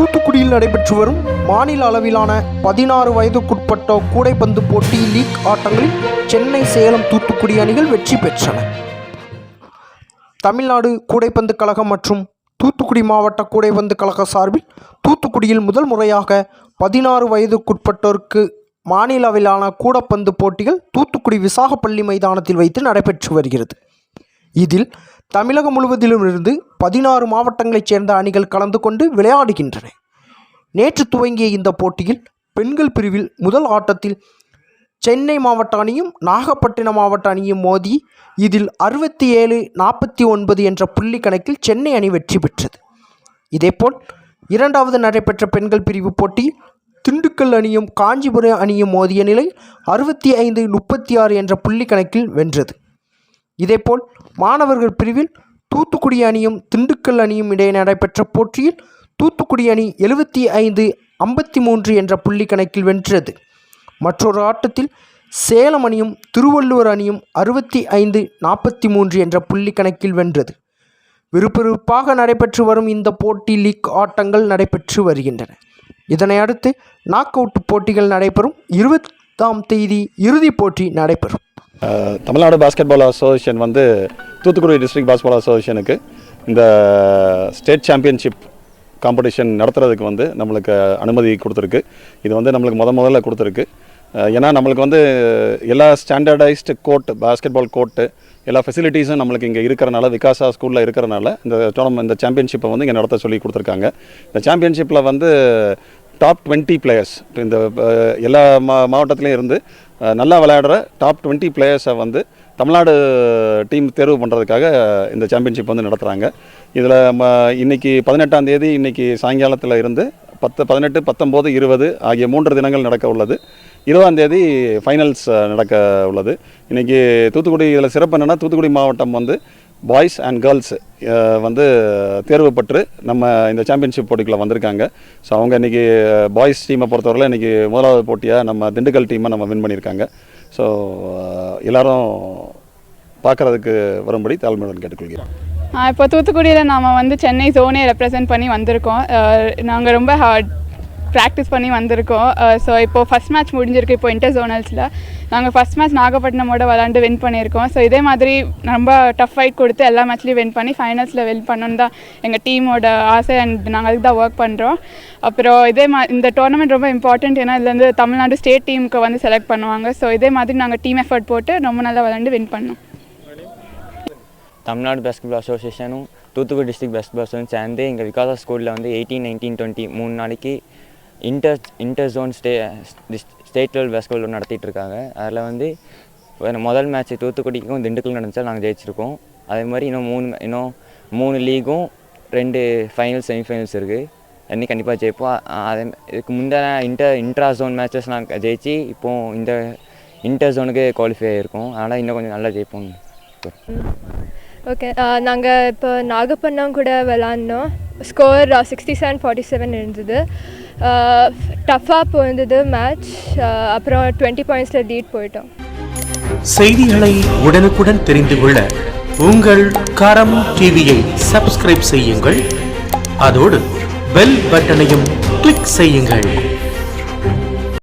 தூத்துக்குடியில் நடைபெற்று வரும் மாநில அளவிலான பதினாறு வயதுக்குட்பட்ட கூடைப்பந்து போட்டி லீக் ஆட்டங்களில் சென்னை சேலம் தூத்துக்குடி அணிகள் வெற்றி பெற்றன. தமிழ்நாடு கூடைப்பந்து கழகம் மற்றும் தூத்துக்குடி மாவட்ட கூடைப்பந்து கழக சார்பில் தூத்துக்குடியில் முதல் முறையாக பதினாறு வயதுக்குட்பட்டோருக்கு மாநில அளவிலான கூடைப்பந்து போட்டிகள் தூத்துக்குடி விசாகப்பள்ளி மைதானத்தில் வைத்து நடைபெற்று வருகிறது. இதில் தமிழகம் முழுவதிலும் இருந்து பதினாறு மாவட்டங்களைச் சேர்ந்த அணிகள் கலந்து கொண்டு விளையாடுகின்றன. நேற்று துவங்கிய இந்த போட்டியில் பெண்கள் பிரிவில் முதல் ஆட்டத்தில் சென்னை மாவட்ட அணியும் நாகப்பட்டினம் மாவட்ட அணியும் மோதி இதில் அறுபத்தி ஏழு நாற்பத்தி ஒன்பது என்ற புள்ளி கணக்கில் சென்னை அணி வெற்றி பெற்றது. இதேபோல் இரண்டாவது நடைபெற்ற பெண்கள் பிரிவு போட்டியில் திண்டுக்கல் அணியும் காஞ்சிபுரம் அணியும் மோதிய நிலை அறுபத்தி ஐந்து முப்பத்தி ஆறு என்ற புள்ளி கணக்கில் வென்றது. இதேபோல் மாணவர்கள் பிரிவில் தூத்துக்குடி அணியும் திண்டுக்கல் அணியும் இடையே நடைபெற்ற போட்டியில் தூத்துக்குடி அணி எழுபத்தி ஐந்து ஐம்பத்தி மூன்று என்ற புள்ளி கணக்கில் வென்றது. மற்றொரு ஆட்டத்தில் சேலம் அணியும் திருவள்ளுவர் அணியும் அறுபத்தி ஐந்து நாற்பத்தி மூன்று என்ற புள்ளி கணக்கில் வென்றது. விறுவிறுப்பாக நடைபெற்று வரும் இந்த போட்டி லீக் ஆட்டங்கள் நடைபெற்று வருகின்றன. இதனை அடுத்து நாக் அவுட் போட்டிகள் நடைபெறும். இருபத்தாம் தேதி இறுதிப் போட்டி நடைபெறும். தமிழ்நாடு தமிழ்நாடு பாஸ்கெட்பால் அசோசியேஷன் வந்து தூத்துக்குடி டிஸ்ட்ரிக்ட் பாஸ்கெட்பால் அசோசியேஷனுக்கு இந்த ஸ்டேட் சாம்பியன்ஷிப் காம்படிஷன் நடத்துறதுக்கு வந்து நம்மளுக்கு அனுமதி கொடுத்துருக்கு. இது வந்து நம்மளுக்கு முத முதல்ல கொடுத்துருக்கு. ஏன்னா நம்மளுக்கு வந்து எல்லா ஸ்டாண்டர்டைஸ்டு கோர்ட் பாஸ்கெட்பால் கோர்ட்டு எல்லா ஃபெசிலிட்டிஸும் நம்மளுக்கு இங்கே இருக்கிறனால விகாசா ஸ்கூலில் இருக்கிறனால இந்த டோர்னமெண்ட் இந்த சாம்பியன்ஷிப்பை வந்து இங்கே நடத்த சொல்லி கொடுத்துருக்காங்க. இந்த சாம்பியன்ஷிப்பில் வந்து டாப் டுவெண்ட்டி பிளேயர்ஸ் இந்த எல்லா மா மாவட்டத்துலேயும் இருந்து நல்லா விளையாடுற டாப் டுவெண்ட்டி பிளேயர்ஸை வந்து தமிழ்நாடு டீம் தேர்வு பண்ணுறதுக்காக இந்த சாம்பியன்ஷிப் வந்து நடத்துகிறாங்க இதில் ம இன்னைக்கு பதினெட்டாம் தேதி இன்றைக்கி சாயங்காலத்தில் இருந்து பத்து பதினெட்டு பத்தொம்போது இருபது ஆகிய மூன்று தினங்கள் நடக்க உள்ளது. இருபதாம் தேதி ஃபைனல்ஸ் நடக்க உள்ளது. இன்றைக்கி தூத்துக்குடி இதில் சிறப்பு என்னென்னா தூத்துக்குடி மாவட்டம் வந்து பாய்ஸ் அண்ட் கேர்ள்ஸ் வந்து தேர்வு பெற்று நம்ம இந்த சாம்பியன்ஷிப் போட்டிக்குள்ள வந்திருக்காங்க. ஸோ அவங்க இன்றைக்கி பாய்ஸ் டீமை பொறுத்தவரையில் இன்றைக்கி முதலாவது போட்டியாக நம்ம திண்டுக்கல் டீமை நம்ம வின் பண்ணியிருக்காங்க. ஸோ எல்லாரும் பார்க்குறதுக்கு வரும்படி தாழ்மையுடன் கேட்டுக்கொள்கிறேன். இப்போ தூத்துக்குடியில் நாம் வந்து சென்னை ஜோனே ரெப்ரசன்ட் பண்ணி வந்திருக்கோம். நாங்கள் ரொம்ப ஹார்ட் ப்ராக்டிஸ் பண்ணி வந்திருக்கோம். ஸோ இப்போ ஃபஸ்ட் மேட்ச் முடிஞ்சிருக்கு இப்போ இன்டர் ஜோனல்ஸில் நாங்கள் ஃபஸ்ட் மேட்ச் நாகப்பட்டினமோட விளாண்டு வின் பண்ணியிருக்கோம். ஸோ இதே மாதிரி ரொம்ப டஃப் ஃபைட் கொடுத்து எல்லா மேட்ச்லையும் வின் பண்ணி ஃபைனல்ஸில் வின் பண்ணணும் தான் எங்கள் டீமோட ஆசை அண்ட் நாங்கள் அதுக்கு தான் ஒர்க் பண்ணுறோம் அப்புறம் இதே மா இந்த டோர்னமெண்ட் ரொம்ப இம்பார்ட்டண்ட் ஏன்னா இதுலேருந்து தமிழ்நாடு ஸ்டேட் டீமுக்கு வந்து செலக்ட் பண்ணுவாங்க. ஸோ இதே மாதிரி நாங்கள் டீம் எஃபர்ட் போட்டு ரொம்ப நல்லா விளாண்டு வின் பண்ணோம். தமிழ்நாடு பாஸ்கெட்பால் அசோசியேஷனும் தூத்துக்குடி டிஸ்ட்ரிக்ட் பாஸ்கெட்பால் அசோசியேஷன் சேர்ந்து எங்கள் விகாசா ஸ்கூலில் வந்து எயிட்டீன் நைன்டீன் டுவெண்ட்டி மூணு நாளைக்கு inter inter zone stay state level basketball நடத்திட்டு இருக்காங்க அதில் வந்து முதல் மேட்ச் தூத்துக்குடிக்கும் திண்டுக்கல் நடந்துச்சா நாங்கள் ஜெயிச்சிருக்கோம். அதே மாதிரி இன்னும் மூணு இன்னும் மூணு லீகும் ரெண்டு ஃபைனல் செமிஃபைனல்ஸ் இருக்குது அன்னி கண்டிப்பாக ஜெயிப்போம். அதே இதுக்கு முந்தின இன்டர் இன்ட்ரா ஜோன் மேட்சஸ் நாங்கள் ஜெயிச்சு இப்போது இந்த இன்டர் ஜோனுக்கு குவாலிஃபை ஆகிருக்கோம் அதனால் இன்னும் கொஞ்சம் நல்லா ஜெயிப்போம். ஓகே நாங்கள் இப்போ நாகப்பட்டினம் கூட விளாட்னோம். Score sixty seven forty seven இருந்தது. டஃப்பாக போயிருந்தது மேட்ச் அப்புறம் டுவெண்ட்டி பாயிண்ட்ஸில் லீட் போயிட்டோம். செய்திகளை உடனுக்குடன் தெரிந்து கொள்ள உங்கள் கரம் டிவியை சப்ஸ்கிரைப் செய்யுங்கள். அதோடு பெல் பட்டனையும் கிளிக் செய்யுங்கள்.